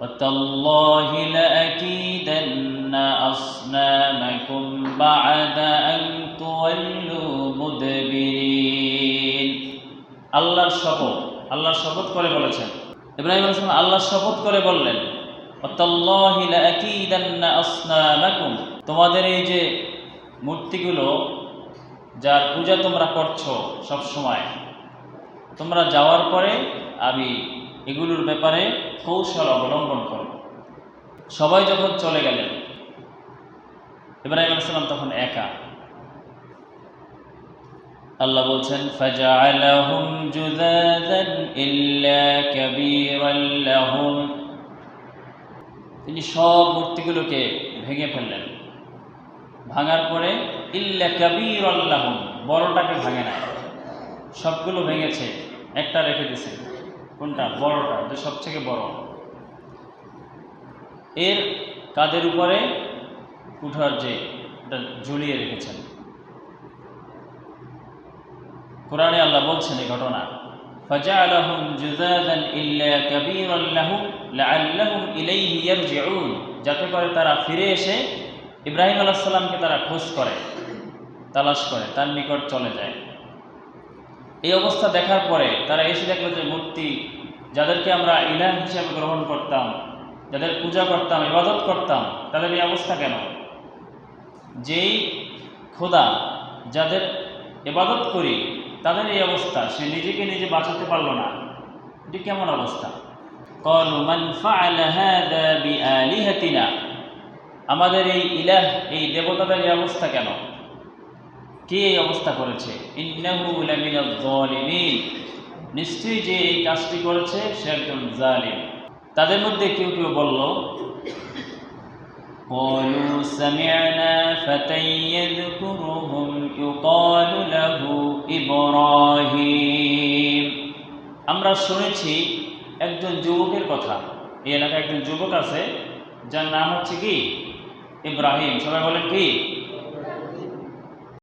وتالله لأكيدن أصنامكم بعد أن تولوا مدبرين আল্লাহর শপথ আল্লাহর শপথ করে বলেছেন ইব্রাহিম আলাইহিস সালাম আল্লাহর শপথ করে বললেন ওয়াতাল্লাহি লাআকিদান্না আসনামাকুম তোমাদের এই যে মূর্তিগুলো যার পূজা তোমরা করছো সব সময় তোমরা যাওয়ার পরে আমি এগুলোর ব্যাপারে কৌশল অবলম্বন করে। সবাই যখন চলে গেলেন, ইব্রাহিম আলাইহিস তখন একা। আল্লাহ বলছেন তিনি সব মূর্তিগুলোকে ভেঙে ফেললেন। ভাঙার পরে, ইল্লা কাবীরান লাহুম। বড়টাকে ভাঙে না সবগুলো ভেঙেছে, একটা রেখে দিয়েছে কোনটা বড়টা যে সবথেকে বড় এর কাদের উপরে কুঠার যে এটা ঝুলিয়ে রেখেছেন কোরআনে আল্লাহ বলছেন এই ঘটনা فجعلهم جذاذا إلا كبيرا لهم لعلهم إليه يرجعون যাতে করে তারা ফিরে এসে ইব্রাহিম আলাইহিস সালামকে তারা খোঁজ করে তালাশ করে তার নিকট চলে যায় এই অবস্থা দেখার পরে তারা এসে দেখল যে মূর্তি যাদেরকে আমরা ইলাহ হিসেবে গ্রহণ করতাম, যাদের পূজা করতাম, ইবাদত করতাম, তাদের এই অবস্থা কেন? যেই খোদা যাদের এবাদত করি, তাদের এই অবস্থা, সে নিজেকে নিজে বাঁচাতে পারল না। এটি কেমন অবস্থা? আমাদের এই ইলাহ, এই দেবতাদের এই অবস্থা কেন? কে এই অবস্থা করেছে ইন্নাহু লামিনাজ জালিমিন নিশ্চয়ই যে এই কাজটি করেছে সে একজন জালিম তাদের মধ্যে কেউ কেউ বলল قالوا سمعنا فتى يذكرهم يقال له إبراهيم আমরা শুনেছি একজন যুবকের কথা এই এলাকায় একজন যুবক আছে যার নাম হচ্ছে কি ইব্রাহিম সবাই বলেন কি